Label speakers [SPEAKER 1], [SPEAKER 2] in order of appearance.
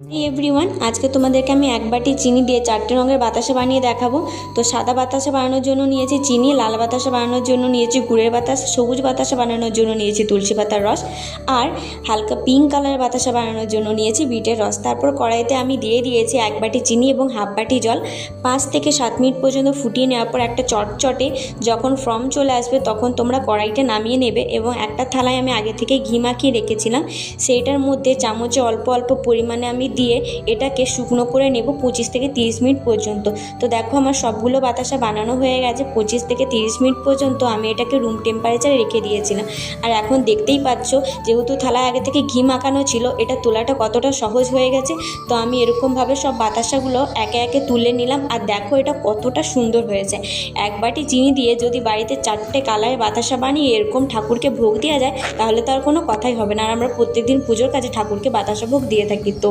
[SPEAKER 1] Everyone আজকে তোমাদেরকে আমি এক বাটি চিনি দিয়ে চারটে রঙের বাতাসা বানিয়ে দেখাবো। তো সাদা বাতাসা বানানোর জন্য নিয়েছি চিনি, লাল বাতাসা বানানোর জন্য নিয়েছি গুড়ের বাতাস, সবুজ বাতাসা বানানোর জন্য নিয়েছি তুলসী পাতার রস, আর হালকা পিঙ্ক কালারের বাতাসা বানানোর জন্য নিয়েছি বিটের রস। তারপর কড়াইতে আমি দিয়ে দিয়েছি এক বাটি চিনি এবং হাফ বাটি জল। পাঁচ থেকে সাত মিনিট পর্যন্ত ফুটিয়ে নেওয়ার পর একটা চটচটে যখন ফর্ম চলে আসবে তখন তোমরা কড়াইটা নামিয়ে নেবে এবং একটা থালায় আমি আগে থেকে ঘি মাখিয়ে রেখেছিলাম। সেইটার মধ্যে চামচে অল্প অল্প পরিমাণে আমি দিয়ে এটাকে শুকনো করে নেব পঁচিশ থেকে তিরিশ মিনিট পর্যন্ত। তো দেখো আমার সবগুলো বাতাসা বানানো হয়ে গেছে পঁচিশ থেকে তিরিশ মিনিট পর্যন্ত আমি এটাকে রুম টেম্পারেচারে রেখে দিয়েছিলাম। আর এখন দেখতেই পাচ্ছ যেহেতু থালায় আগে থেকে ঘি মাখানো ছিল, এটা তোলাটা কতটা সহজ হয়ে গেছে। তো আমি এরকমভাবে সব বাতাসাগুলো একে একে তুলে নিলাম আর দেখো এটা কতটা সুন্দর হয়েছে। এক বাটি চিনি দিয়ে যদি বাড়িতে চারটে কালারের বাতাসা বানিয়ে এরকম ঠাকুরকে ভোগ দেওয়া যায়, তাহলে তো আর কোনো কথাই হবে না। আর আমরা প্রত্যেকদিন পুজোর কাছে ঠাকুরকে বাতাসা ভোগ দিয়ে থাকি তো